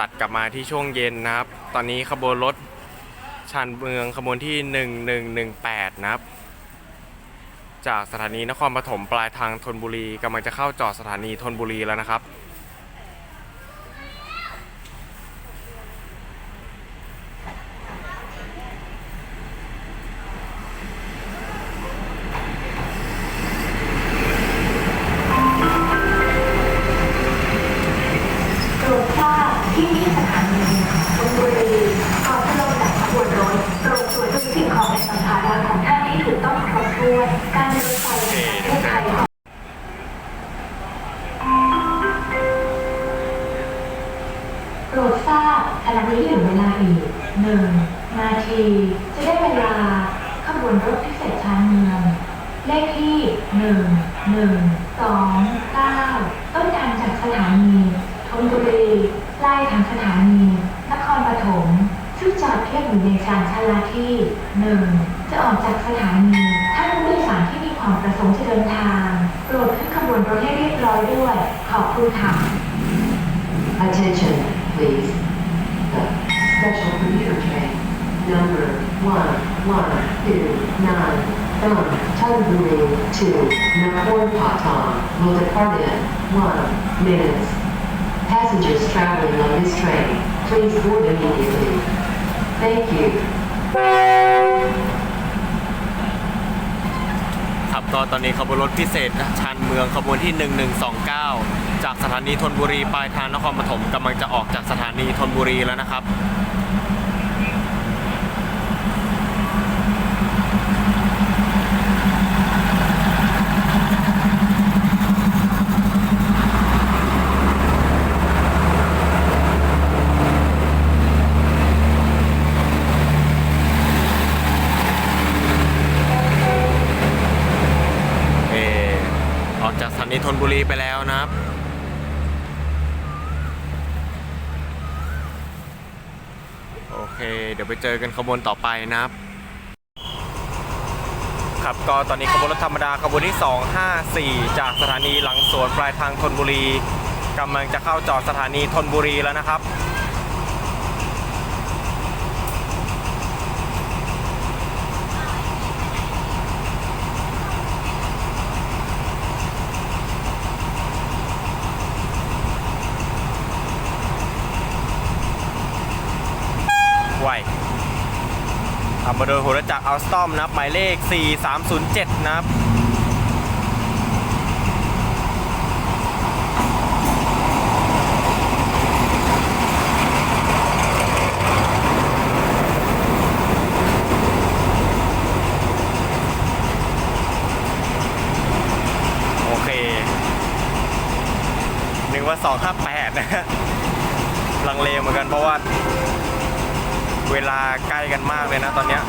ตัดกลับมาที่ช่วงเย็นนะครับ ตอนนี้ขบวนรถชานเมืองขบวนที่ 1118 นะครับ จากสถานีนครปฐมปลายทางธนบุรีกำลังจะเข้าจอดสถานีธนบุรีแล้วนะครับ โปรดทราบขณะนี้เหลือเวลาอีกหนึ่งนาที จะได้เวลาขบวนรถพิเศษชานเมืองเลขที่หนึ่งหนึ่งสองเก้าต้นทางจากสถานีธนบุรีปลายทางสถานี นครปฐมซึ่งจอดเทียบอยู่ในชานชาลาที่หนึ่งจะออกจากสถานีท่านผู้โดยสารที่มีความประสงค์จะเดินทาง โปรดขึ้นขบวนรถให้เรียบร้อยด้วย ขอบคุณค่ะ Attention, please. The special commuter train number 1129 from Chonburi to Nakhon Pathom will depart in 1 minute. Passengers traveling on this train, please board immediately. Thank you. ครับก็ตอนนี้ขบวนรถพิเศษชานเมืองขบวนที่ 1129 จากสถานีธนบุรีปลายทางนครปฐมกำลังจะออกจากสถานีธนบุรีแล้วนะครับเออออกจากสถานีธนบุรีไปแล้วนะครับ โอ เคเดี๋ยวไปเจอกันขบวนต่อไปนะครับ ครับก็ตอนนี้ขบวนรถธรรมดาขบวนที่ 254 จากสถานีหลังสวนปลายทางธนบุรีกำลังจะเข้าจอดสถานีธนบุรีแล้วนะครับ ไวขับมาโดยหัวรถจักรอัลสตอมนะครับหมายเลข 4307 นะครับโอเคนึกว่า 258นะฮะลังเลเหมือนกันเพราะว่า เวลาใกล้กันมากเลยนะตอนเนี้ย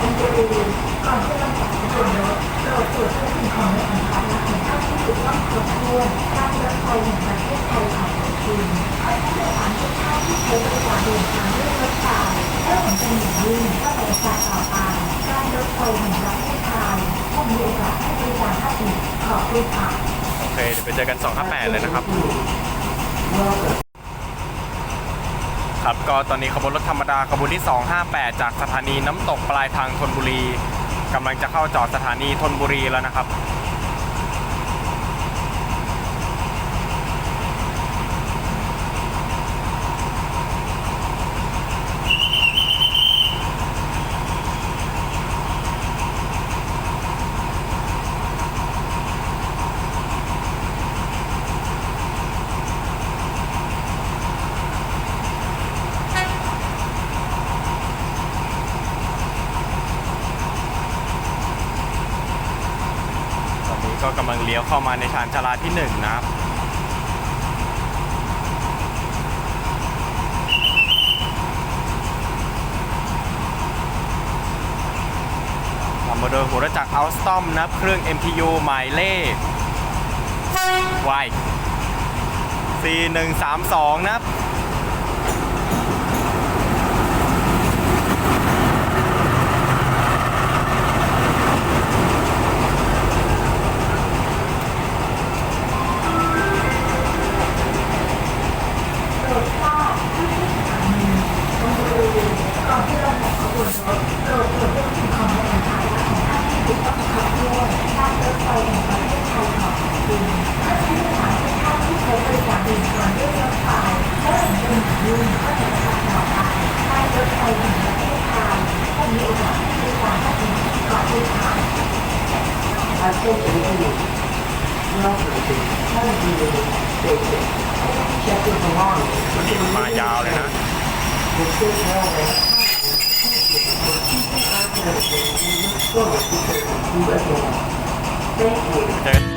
ธนบุรีก่อนจะลงจากขบวนรถโปรดตรวงของในสัมภาระของท่านให้ถูกต้องครบถ้วนการรถไฟแห่งประเทศไทยขอบคุณขอให้ผู้โดยสารทุกท่าที่ใช้บริการเดินทางด้วยรถไฟและหวังเป็นอย่างยิ่งว่าในกาสต่อไปการรถไฟแห่งประเทศไทยคงมีโอกาสให้บริการท่านอีกขอบคุณค่ะโอเคเดี๋ยวไปเจอกัน258เลยนะครับ ครับ ก็ตอนนี้ขบวนรถธรรมดาขบวนที่ 258 จากสถานีน้ำตกปลายทางธนบุรีกำลังจะเข้าจอดสถานีธนบุรีแล้วนะครับ ก็กำลังเลี้ยวเข้ามาในชานชาลาที่1นะครับทำมาโดยหัวรถจักรอัลสตอมนะครับ เครื่อง MTU หมายเลข Y 4132 นะครับ มายาวเลยนะเจอ